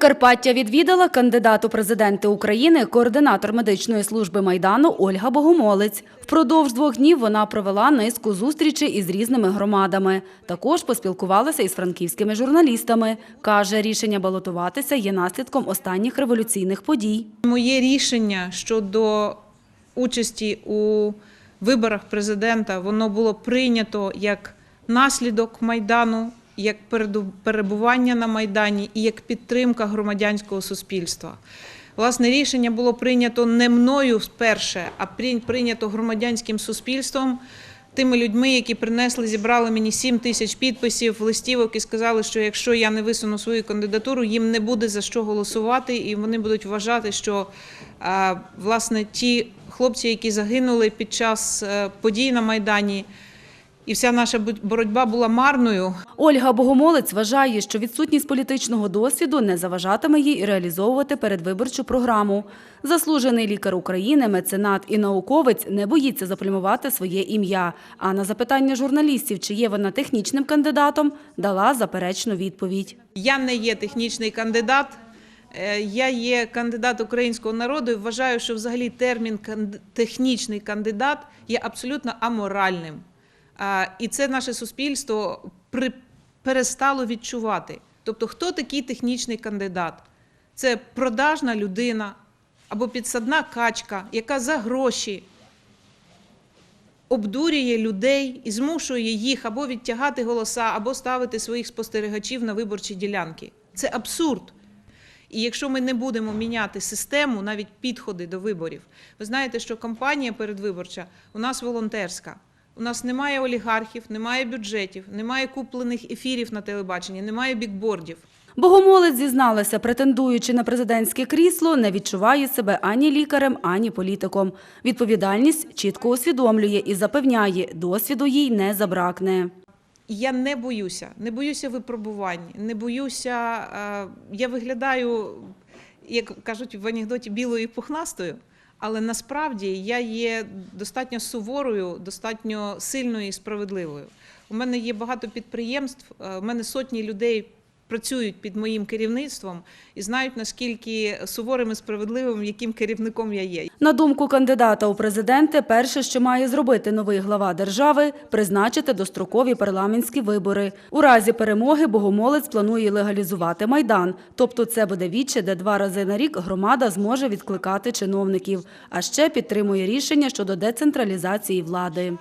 Прикарпаття відвідала кандидат у президенти України, координатор медичної служби Майдану Ольга Богомолець. Впродовж двох днів вона провела низку зустрічей із різними громадами. Також поспілкувалася із франківськими журналістами. Каже, рішення балотуватися є наслідком останніх революційних подій. Моє рішення щодо участі у виборах президента воно було прийнято як наслідок майдану, як перебування на майдані і як підтримка громадянського суспільства. Власне, рішення було прийнято не мною вперше, а прийнято громадянським суспільством. Тими людьми, які принесли, зібрали мені 7 тисяч підписів, листівок і сказали, що якщо я не висуну свою кандидатуру, їм не буде за що голосувати, і вони будуть вважати, що власне ті хлопці, які загинули під час е, подій на майдані, і вся наша боротьба була марною. Ольга Богомолець вважає, що відсутність політичного досвіду не заважатиме їй реалізовувати передвиборчу програму. Заслужений лікар України, меценат і науковець не боїться заплюмувати своє ім'я. А на запитання журналістів, чи є вона технічним кандидатом, дала заперечну відповідь. Я не є технічний кандидат. е, Я є кандидат українського народу і вважаю, що взагалі термін технічний кандидат є абсолютно аморальним. І це наше суспільство перестало відчувати. Тобто, хто такий технічний кандидат? Це продажна людина або підсадна качка, яка за гроші обдурює людей і змушує їх або відтягати голоса, або ставити своїх спостерігачів на виборчі ділянки. Це абсурд. І якщо ми не будемо міняти систему, навіть підходи до виборів, ви знаєте, що кампанія передвиборча у нас волонтерська. У нас немає олігархів, немає бюджетів, немає куплених ефірів на телебаченні, немає бікбордів. Богомолець зізналася, претендуючи на президентське крісло, не відчуває себе ані лікарем, ані політиком. Відповідальність чітко усвідомлює і запевняє, досвіду їй не забракне. Я не боюся, не боюся випробувань, не боюся. е, Я виглядаю, як кажуть в анекдоті, білою і пухнастою, але насправді я є достатньо суворою, достатньо сильною і справедливою. У мене є багато підприємств, е, у мене сотні людей працюють під моїм керівництвом і знають, наскільки суворим і справедливим, яким керівником я є. На думку кандидата у президенти, перше, що має зробити новий глава держави – призначити дострокові парламентські вибори. У разі перемоги Богомолець планує легалізувати Майдан. Тобто це буде віче, де два рази на рік громада зможе відкликати чиновників. А ще підтримує рішення щодо децентралізації влади.